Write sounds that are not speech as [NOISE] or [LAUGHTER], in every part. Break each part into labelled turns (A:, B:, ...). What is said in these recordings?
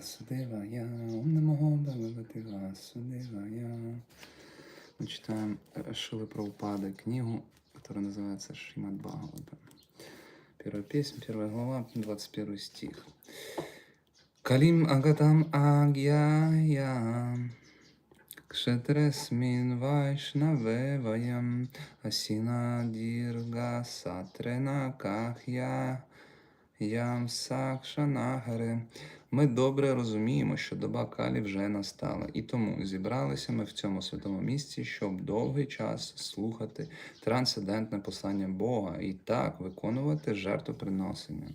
A: Васудевая, Ом Намо Бхагавати Васудевая. Мы читаем э, Шилы Прабхупады книгу, которая называется Шримад Бхагавата. Первая песня, первая глава, 21 стих. Калим агатам агьяя, Кшетресмин вайшнаве ваям, Асина дирга сатрена кахя, Ям Сакшанагаре. ми добре розуміємо, що доба Калі вже настала, і тому зібралися ми в цьому святому місці, щоб довгий час слухати трансцендентне послання Бога і так виконувати жертвоприносення.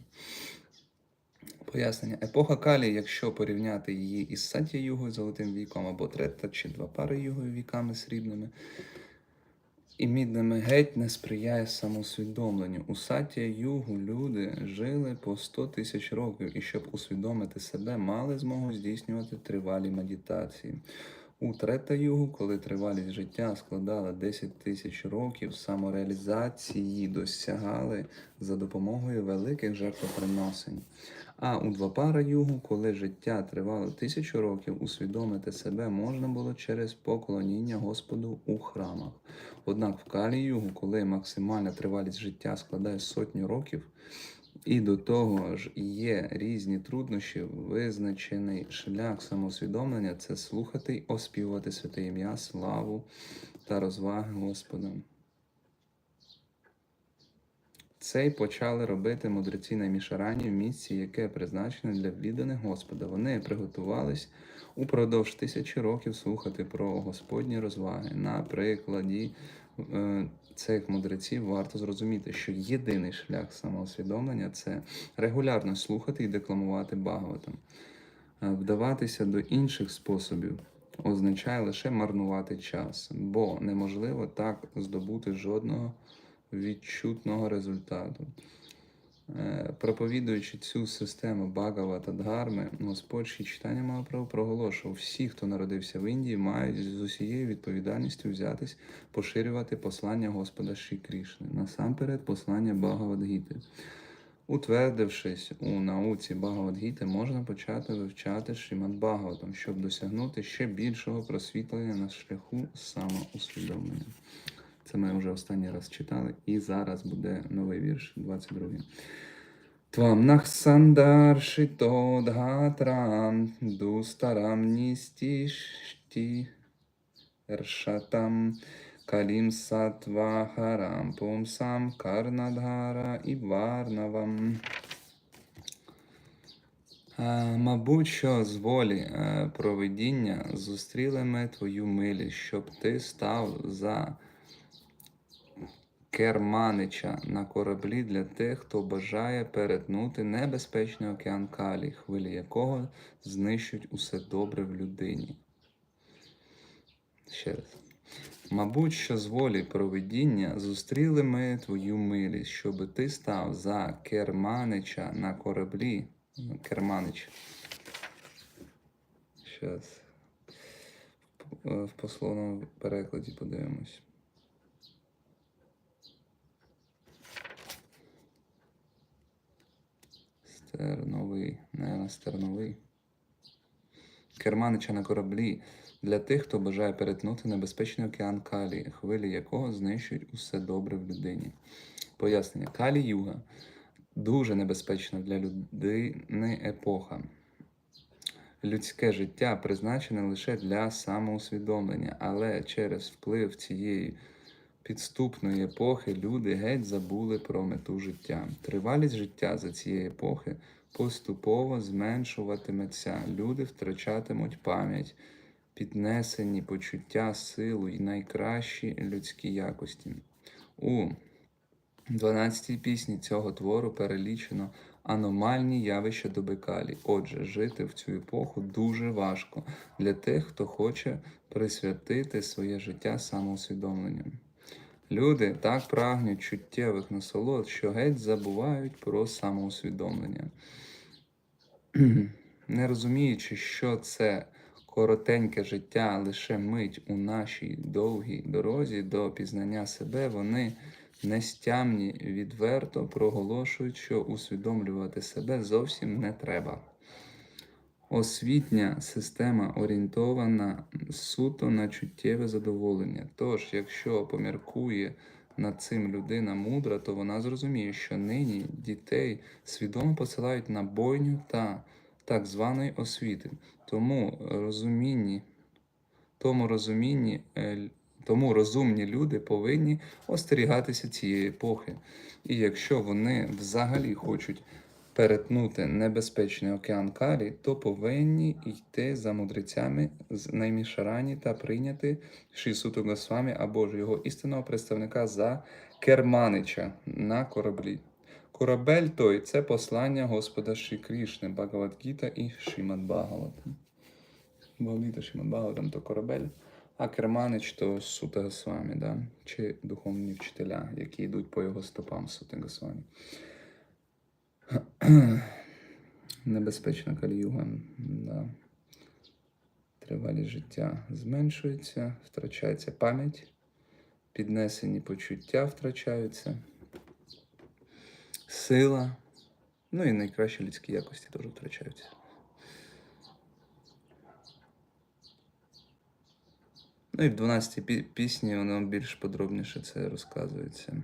A: Пояснення. Епоха Калі, якщо порівняти її із Сатя Югою золотим віком або Трета чи два пари Югою віками срібними, і мідними геть не сприяє самоусвідомленню. У саті югу люди жили по 100 тисяч років, і щоб усвідомити себе, мали змогу здійснювати тривалі медитації. У трета югу, коли тривалість життя складала 10 тисяч років, самореалізації досягали за допомогою великих жертвоприносень. А у двапара югу, коли життя тривало тисячу років, усвідомити себе можна було через поклоніння Господу у храмах. Однак в калі югу, коли максимальна тривалість життя складає сотню років, і до того ж є різні труднощі, визначений шлях самоусвідомлення це слухати оспівувати святе ім'я, славу та розваги Господа. Це й почали робити мудреці на Мішарані в місці, яке призначене для відданих Господа. Вони приготувались упродовж тисячі років слухати про Господні розваги. На прикладі е, цих мудреців варто зрозуміти, що єдиний шлях самоусвідомлення це регулярно слухати і декламувати Багаватам. Е, Вдаватися до інших способів означає лише марнувати час, бо неможливо так здобути жодного відчутного результату. Е, Проповідуючи цю систему Багава та Дгарми, Господь ще читання Магаправ проголошував, всі, хто народився в Індії, мають з усією відповідальністю взятись поширювати послання Господа Шрі Крішни, насамперед послання Багавадгіти. Утвердившись у науці Багавадгіти, можна почати вивчати Шримад Багаватам, щоб досягнути ще більшого просвітлення на шляху самоусвідомлення. Це ми вже останній раз читали, і зараз буде новий вірш, 22. Твам нахсандаршито дгатрам дустарам ністішті ршатам калім сатвахарам пумсам карнадгара і варнавам. Мабуть, що з волі е, провидіння зустріли ми твою милість, щоб ти став за керманича на кораблі для тих, хто бажає перетнути небезпечний океан Калі, хвилі якого знищують усе добре в людині. Ще раз. Мабуть, що з волі провидіння зустріли ми твою милість, щоби ти став за керманича на кораблі. Керманич. Щас. В пословному перекладі подивимось. Стерновий, не стерновий. Керманича на кораблі для тих, хто бажає перетнути небезпечний океан Калі, хвилі якого знищують усе добре в людині. Пояснення. Калі Юга дуже небезпечна для людини епоха. Людське життя призначене лише для самоусвідомлення, але через вплив цієї підступної епохи люди геть забули про мету життя. Тривалість життя за цієї епохи поступово зменшуватиметься. Люди втрачатимуть пам'ять, піднесені почуття, силу і найкращі людські якості. У 12-й пісні цього твору перелічено аномальні явища доби Калі. Отже, жити в цю епоху дуже важко для тих, хто хоче присвятити своє життя самоусвідомленням. Люди так прагнуть чуттєвих насолод, що геть забувають про самоусвідомлення. [CLEARS THROAT] Не розуміючи, що це коротеньке життя лише мить у нашій довгій дорозі до пізнання себе, вони нестямні відверто проголошують, що усвідомлювати себе зовсім не треба. Освітня система орієнтована суто на чуттєве задоволення. Тож, якщо поміркує над цим людина мудра, то вона зрозуміє, що нині дітей свідомо посилають на бойню та так званої освіти. Тому розумінні, тому розумінні, е, тому розумні люди повинні остерігатися цієї епохи. І якщо вони взагалі хочуть перетнути небезпечний океан Калі, то повинні йти за мудрецями з Наймішарані та прийняти Шісуту Госвамі або ж його істинного представника за керманича на кораблі. Корабель той це послання Господа Шрі Крішни, Багавадгіта і Шімад Багаватам. Багавадгіта Шімад Багаватам то корабель, а керманич то Сута Госвамі, да? чи духовні вчителя, які йдуть по його стопам Сута Госвамі. [CLEARS THROAT] Небезпечна каліюга. Да. Тривалість життя зменшується, втрачається пам'ять, піднесені почуття втрачаються, сила, ну і найкращі людські якості теж втрачаються. Ну і в 12-й пісні воно більш подробніше це розказується.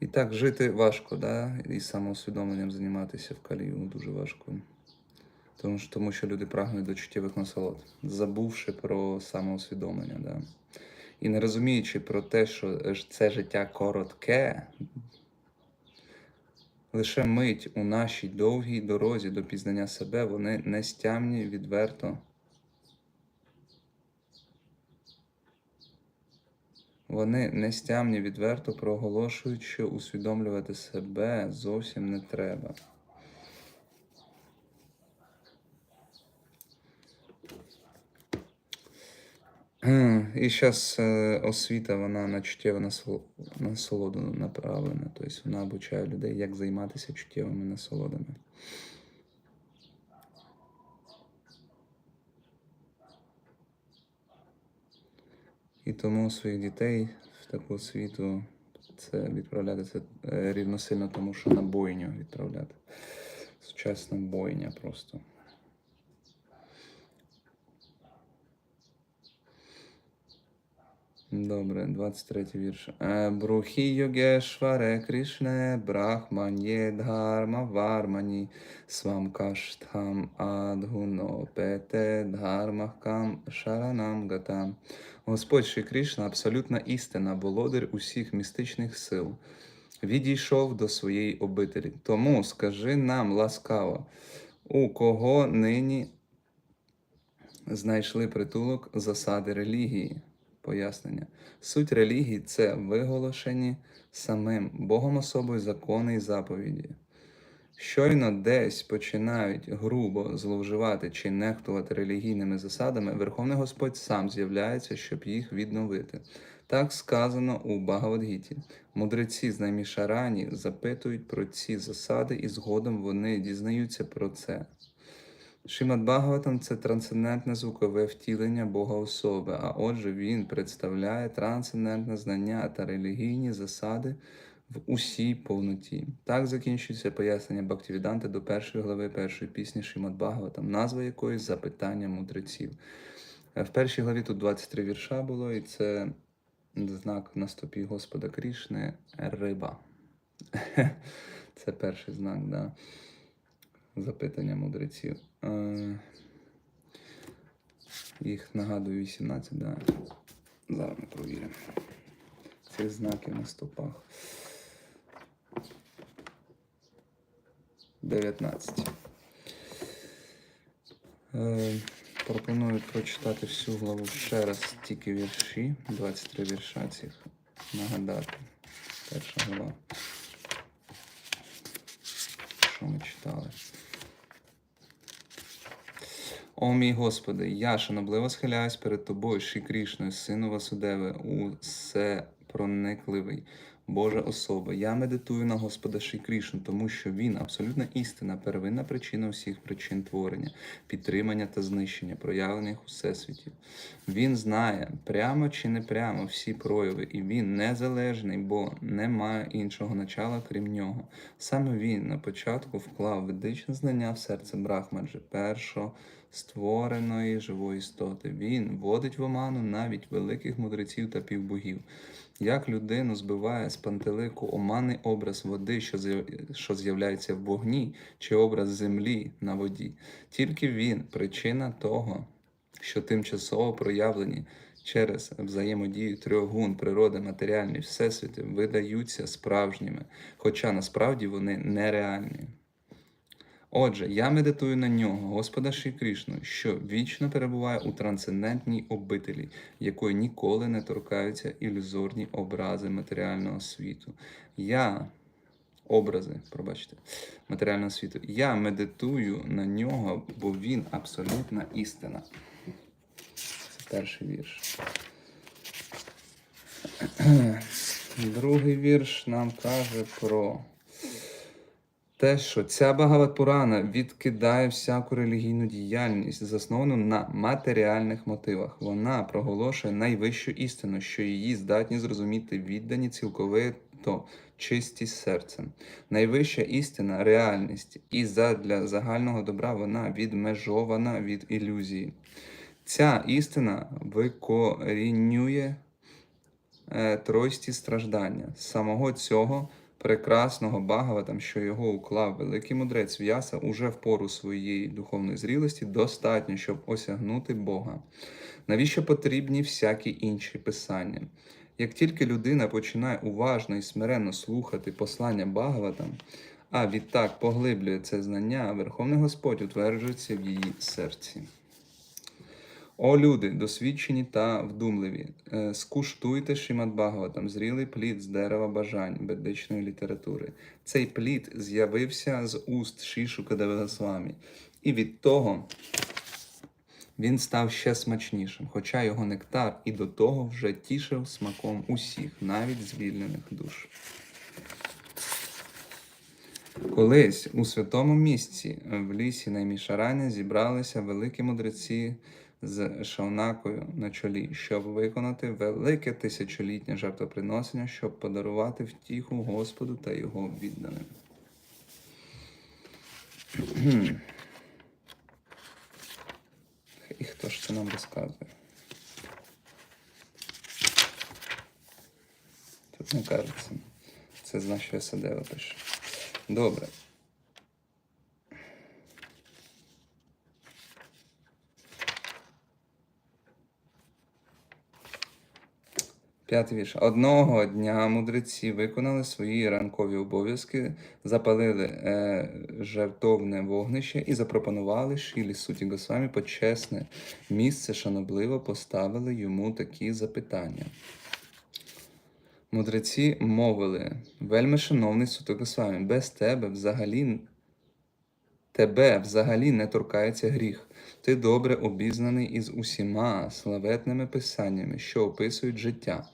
A: І так жити важко, да? і самоусвідомленням займатися в калію дуже важко. Тому що, тому що люди прагнуть до чуттєвих насолод, забувши про самоусвідомлення. Да? І не розуміючи про те, що це життя коротке, лише мить у нашій довгій дорозі до пізнання себе, вони нестямні відверто. Вони нестямні відверто проголошують, що усвідомлювати себе зовсім не треба. І зараз освіта, вона на чуттєву насолоду направлена. Тобто вона обучає людей, як займатися чуттєвими насолодами. Тому своїх дітей в таку світу це відправляти це е, рівносильно тому, що на бойню відправляти. Сучасна бойня просто. Добре, 23 вірш. Е, Брухі йогешваре Кришне, брахман'є дхарма вармані, свам каштхам адгуно пете дхармахкам шаранам гатам. Господь Шрі Кришна, абсолютна істина, володар усіх містичних сил, відійшов до своєї обителі. Тому скажи нам ласкаво, у кого нині знайшли притулок засади релігії? Пояснення. Суть релігії це виголошені самим Богом особою закони і заповіді. Щойно десь починають грубо зловживати чи нехтувати релігійними засадами, Верховний Господь сам з'являється, щоб їх відновити. Так сказано у Багавадгіті. Мудреці з Наймішарані запитують про ці засади, і згодом вони дізнаються про це. Шимат Бхагаватам – це трансцендентне звукове втілення Бога особи, а отже, він представляє трансцендентне знання та релігійні засади в усій повноті. Так закінчується пояснення Бхактивіданти до першої глави першої пісні Шимат Бхагаватам, назва якої запитання мудреців. Е, В першій главі тут 23 вірша було, і це знак на стопі Господа Крішни риба. [LAUGHS] Це перший знак, да. запитання мудреців. Е, Їх нагадую 18, да. Зараз ми провіримо. Ці знаки на стопах. 19. Е, пропоную прочитати всю главу ще раз, тільки вірші. 23 вірша цих нагадати. Перша глава. Що ми читали? О мій Господи, я шанобливо схиляюсь перед Тобою, Ші Крішною, Сину Васудеви, усе проникливий, Божа особа. Я медитую на Господа Шрі Кришну, тому що Він абсолютна істина, первинна причина усіх причин творення, підтримання та знищення, проявлених у всесвіті. Він знає прямо чи не прямо всі прояви, і він незалежний, бо немає іншого начала, крім нього. Саме він на початку вклав ведичне знання в серце Брахмаджи, першого створеної живої істоти. Він водить в оману навіть великих мудреців та півбогів. Як людину збиває з пантелику оманий образ води, що з'яв- що з'являється в вогні, чи образ землі на воді. Тільки він причина того, що тимчасово проявлені через взаємодію трьох гун природи, матеріальні всесвіти видаються справжніми, хоча насправді вони нереальні. Отже, я медитую на нього, Господа Шрі Кришну, що вічно перебуває у трансцендентній обителі, якої ніколи не торкаються ілюзорні образи матеріального світу. Я, образи, пробачте, матеріального світу, я медитую на нього, бо він абсолютна істина. Це перший вірш. Другий вірш нам каже про те, що ця Багават-Пурана відкидає всяку релігійну діяльність, засновану на матеріальних мотивах. Вона проголошує найвищу істину, що її здатні зрозуміти віддані цілковито чисті серцем. Найвища істина реальність, і задля загального добра вона відмежована від ілюзії. Ця істина викорінює е, тройсті страждання. Самого цього прекрасного Багаватам, що його уклав великий мудрець В'яса, уже в пору своєї духовної зрілості достатньо, щоб осягнути Бога. Навіщо потрібні всякі інші писання? Як тільки людина починає уважно і смиренно слухати послання Багаватам, а відтак поглиблює це знання, Верховний Господь утверджується в її серці. О люди, досвідчені та вдумливі, е, скуштуйте Шимат Бхагаватам, зрілий плід з дерева бажань ведичної літератури. Цей плід з'явився з уст Шішу Кадавасвамі, і від того він став ще смачнішим, хоча його нектар і до того вже тішив смаком усіх, навіть звільнених душ. Колись у святому місці в лісі Наймішарані зібралися великі мудреці з Шаунакою на чолі, щоб виконати велике тисячолітнє жертвоприношення, щоб подарувати втіху Господу та його відданим. І хто ж це нам розказує? Тут не кажеться. Це з нашого Садева пише. Добре. П'ятий вірш. Одного дня мудреці виконали свої ранкові обов'язки, запалили е, жертовне вогнище і запропонували Шілі Суті Госвамі почесне місце, шанобливо поставили йому такі запитання. Мудреці мовили, вельми шановний Суто Госвамі, без тебе взагалі тебе взагалі не торкається гріх. Ти добре обізнаний із усіма славетними писаннями, що описують життя,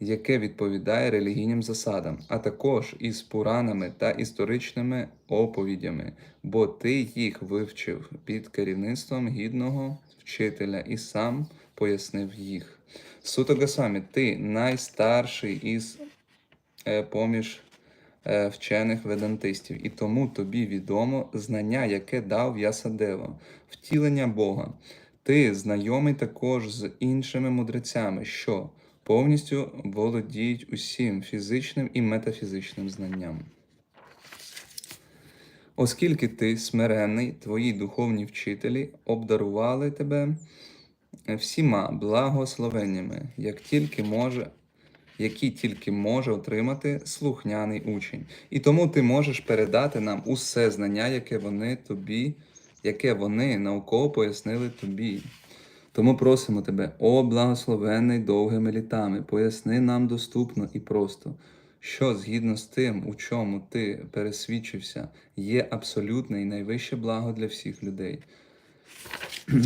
A: яке відповідає релігійним засадам, а також із пуранами та історичними оповідями, бо ти їх вивчив під керівництвом гідного вчителя і сам пояснив їх. Суто Госвамі, ти найстарший із е, поміж вчених ведантистів, і тому тобі відомо знання, яке дав Ясадева, втілення Бога. Ти знайомий також з іншими мудрецями, що повністю володіють усім фізичним і метафізичним знанням. Оскільки ти смиренний, твої духовні вчителі обдарували тебе всіма благословеннями, як тільки може які тільки може отримати слухняний учень. І тому ти можеш передати нам усе знання, яке вони тобі, яке вони науково пояснили тобі. Тому просимо тебе, о благословенний довгими літами, поясни нам доступно і просто, що згідно з тим, у чому ти пересвідчився, є абсолютне і найвище благо для всіх людей. [CLEARS THROAT]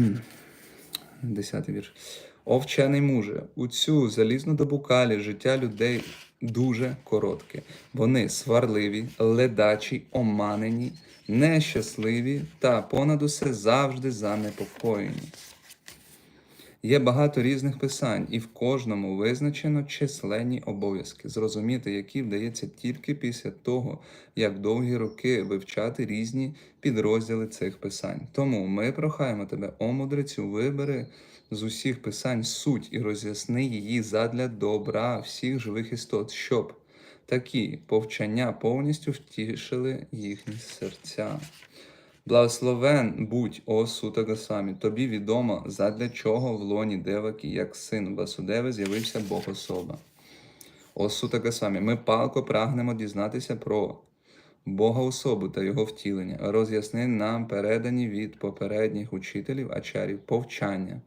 A: Десятий вірш. О вчений муже, у цю залізну добу калі життя людей дуже коротке. Вони сварливі, ледачі, оманені, нещасливі та понад усе завжди занепокоєні. Є багато різних писань, і в кожному визначено численні обов'язки, зрозуміти, які вдається тільки після того, як довгі роки вивчати різні підрозділи цих писань. Тому ми прохаємо тебе, о мудрецю, вибери з усіх писань суть і роз'ясни її задля добра всіх живих істот, щоб такі повчання повністю втішили їхні серця. Благословен будь, о сута Госвамі, тобі відомо, задля чого в лоні Деваки, як син Басудеви, з'явився Бог особа. О сута Госвамі, ми палко прагнемо дізнатися про Бога особу та Його втілення. Роз'ясни нам передані від попередніх учителів ачарів повчання.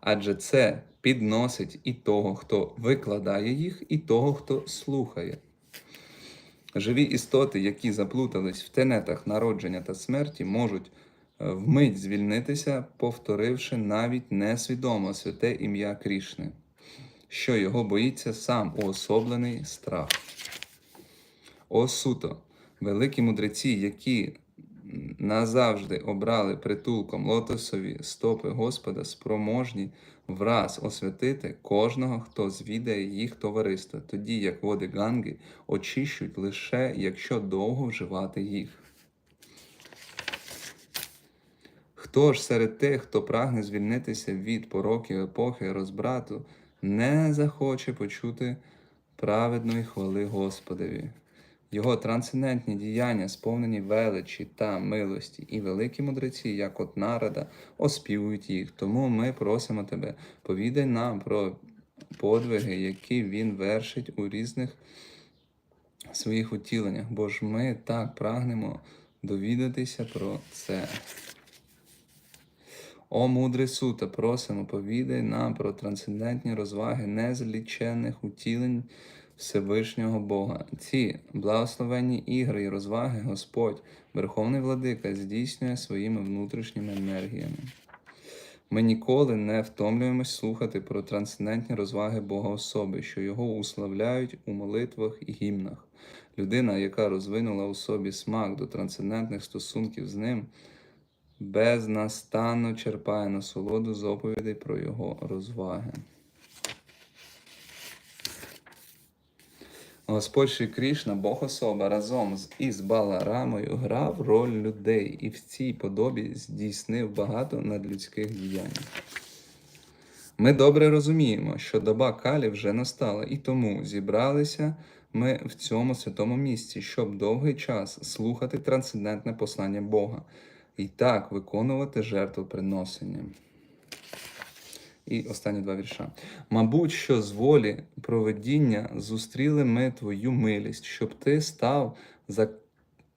A: Адже це підносить і того, хто викладає їх, і того, хто слухає. Живі істоти, які заплутались в тенетах народження та смерті, можуть е, вмить звільнитися, повторивши навіть несвідомо святе ім'я Крішни, що його боїться сам уособлений страх. О суто, великі мудреці, які назавжди обрали притулком лотосові стопи Господа, спроможні враз освятити кожного, хто звідає їх товариство, тоді як води Ганги очищують лише якщо довго вживати їх. Хто ж серед тих, хто прагне звільнитися від пороків епохи розбрату, не захоче почути праведної хвали Господові? Його трансцендентні діяння, сповнені величі та милості, і великі мудреці, як от нарада, оспівують їх. Тому ми просимо тебе, повідай нам про подвиги, які він вершить у різних своїх утіленнях, бо ж ми так прагнемо довідатися про це. О мудрий сута, просимо, повідай нам про трансцендентні розваги незліченних утілень Всевишнього Бога. Ці благословенні ігри і розваги Господь, Верховний Владика, здійснює своїми внутрішніми енергіями. Ми ніколи не втомлюємось слухати про трансцендентні розваги Бога особи, що його уславляють у молитвах і гімнах. Людина, яка розвинула у собі смак до трансцендентних стосунків з ним, безнастанно черпає насолоду з оповідей про його розваги. Господь Шрі Крішна, Бог особа, разом з із Баларамою грав роль людей і в цій подобі здійснив багато надлюдських діянь. Ми добре розуміємо, що доба Калі вже настала, і тому зібралися ми в цьому святому місці, щоб довгий час слухати трансцендентне послання Бога і так виконувати жертвоприносення. І останні два вірша. Мабуть, що з волі проведіння зустріли ми твою милість, щоб ти став за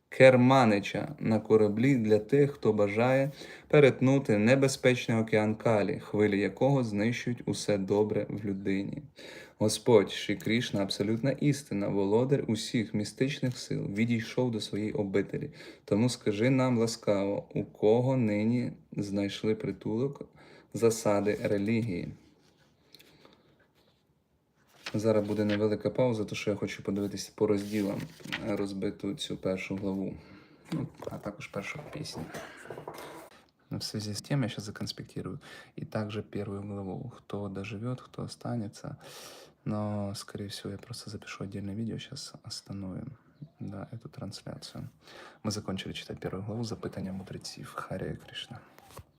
A: керманича на кораблі для тих, хто бажає перетнути небезпечний океан Калі, хвилі якого знищують усе добре в людині. Господь Шрі Крішна, абсолютна істина, володар усіх містичних сил, відійшов до своєї обителі. Тому скажи нам ласкаво, у кого нині знайшли притулок засади релігії. Зараз буде невелика пауза, тому що я хочу подивитися по розділам розбиту цю першу главу. Ну, а також першу пісню. Ну, В связи с тем я сейчас законспектирую. И также первую главу. Кто доживет, кто останется. Но, скорее всего, я просто запишу отдельное видео. Сейчас остановим да, эту трансляцию. Мы закончили читать первую главу запитання мудреців. Харі Кришна.